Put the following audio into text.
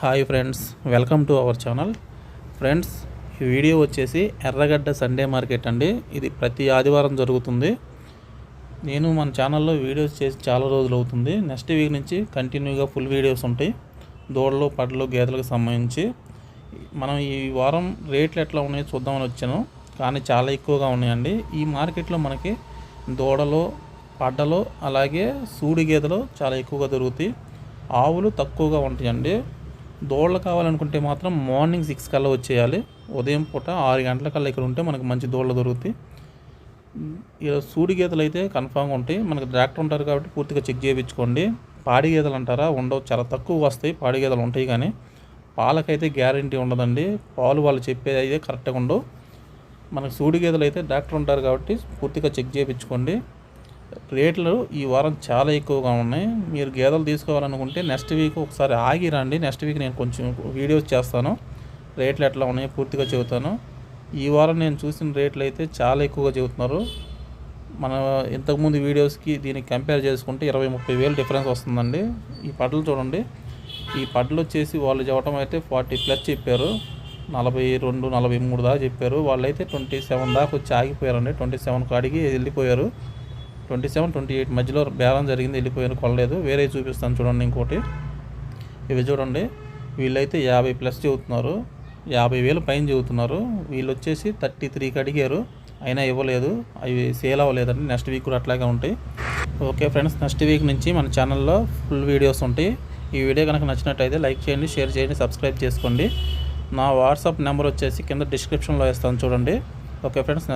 Hi friends welcome to our channel. Friends ఈ video వచ్చేసి Erragadda Sunday market అండి. ఇది ప్రతి ఆదివారం జరుగుతుంది. నేను మన ఛానల్లో వీడియోస్ చేసి చాలా రోజులు అవుతుంది. నెక్స్ట్ వీక్ నుంచి కంటిన్యూగా ఫుల్ వీడియోస్ ఉంటాయి. దూడలు పడ్లు గేదెలకు సంబంధించి. మనం ఈ వారం రేట్లు ఎట్లా ఉన్నాయో చూద్దామని వచ్చాను. కానీ చాలా ఎక్కువగా ఉన్నాయండి. ఈ మార్కెట్లో మనకి దూడలు పడ్డలు అలాగే సూడి గేదెలు చాలా ఎక్కువగా దొరుకుతాయి. ఆవులు తక్కువగా ఉంటాయండి. దూడలు కావాలనుకుంటే మాత్రం మార్నింగ్ సిక్స్ కల్లా వచ్చేయాలి. ఉదయం పూట ఆరు గంటల కల్లా ఇక్కడ ఉంటే మనకు మంచి దూడలు దొరుకుతాయి. ఇలా సూడి గీతలు అయితే కన్ఫామ్గా ఉంటాయి. మనకు డాక్టర్ ఉంటారు కాబట్టి పూర్తిగా చెక్ చేయించుకోండి. పాడి గీతలు అంటారా? ఉండవు. చాలా తక్కువ వస్తాయి. పాడి గీతలు ఉంటాయి కానీ పాలకైతే గ్యారంటీ ఉండదండి. పాలు వాళ్ళు చెప్పేది అయితే కరెక్ట్గా ఉండవు. మనకు సూడి గీతలు అయితే డాక్టర్ ఉంటారు కాబట్టి పూర్తిగా చెక్ చేయించుకోండి. రేట్లు ఈ వారం చాలా ఎక్కువగా ఉన్నాయి. మీరు గేదెలు తీసుకోవాలనుకుంటే నెక్స్ట్ వీక్ ఒకసారి ఆగి రండి. నెక్స్ట్ వీక్ నేను కొంచెం వీడియోస్ చేస్తాను. రేట్లు ఎట్లా ఉన్నాయో పూర్తిగా చెబుతాను. ఈ వారం నేను చూసిన రేట్లు అయితే చాలా ఎక్కువగా చెబుతున్నారు. మన ఇంతకుముందు వీడియోస్కి దీనికి కంపేర్ చేసుకుంటే ఇరవై ముప్పై వేలు డిఫరెన్స్ వస్తుందండి. ఈ పడ్లు చూడండి. ఈ పడ్లు వచ్చేసి వాళ్ళు చెప్పడం అయితే ఫార్టీ ప్లస్ చెప్పారు. నలభై రెండు నలభై మూడు దాకా చెప్పారు. వాళ్ళైతే ట్వంటీ సెవెన్ దాకా వచ్చి ఆగిపోయారండి. ట్వంటీ సెవెన్ కాడికి వెళ్ళిపోయారు. ట్వంటీ సెవెన్ ట్వంటీ ఎయిట్ మధ్యలో బేరం జరిగింది వెళ్ళిపోయారు కొనలేదు. వేరే చూపిస్తాను చూడండి ఇంకోటి. ఇవి చూడండి. వీళ్ళైతే యాభై ప్లస్ చెబుతున్నారు. యాభై వేలు పైన చెబుతున్నారు. వీళ్ళు వచ్చేసి థర్టీ త్రీకి అడిగారు. అయినా ఇవ్వలేదు. అవి సేల్ అవ్వలేదండి. నెక్స్ట్ వీక్ కూడా అట్లాగే ఉంటాయి. ఓకే ఫ్రెండ్స్ నెక్స్ట్ వీక్ నుంచి మన ఛానల్లో ఫుల్ వీడియోస్ ఉంటాయి. ఈ వీడియో కనుక నచ్చినట్టయితే లైక్ చేయండి షేర్ చేయండి సబ్స్క్రైబ్ చేసుకోండి. నా వాట్సాప్ నెంబర్ వచ్చేసి కింద డిస్క్రిప్షన్లో వేస్తాను చూడండి. Okay friends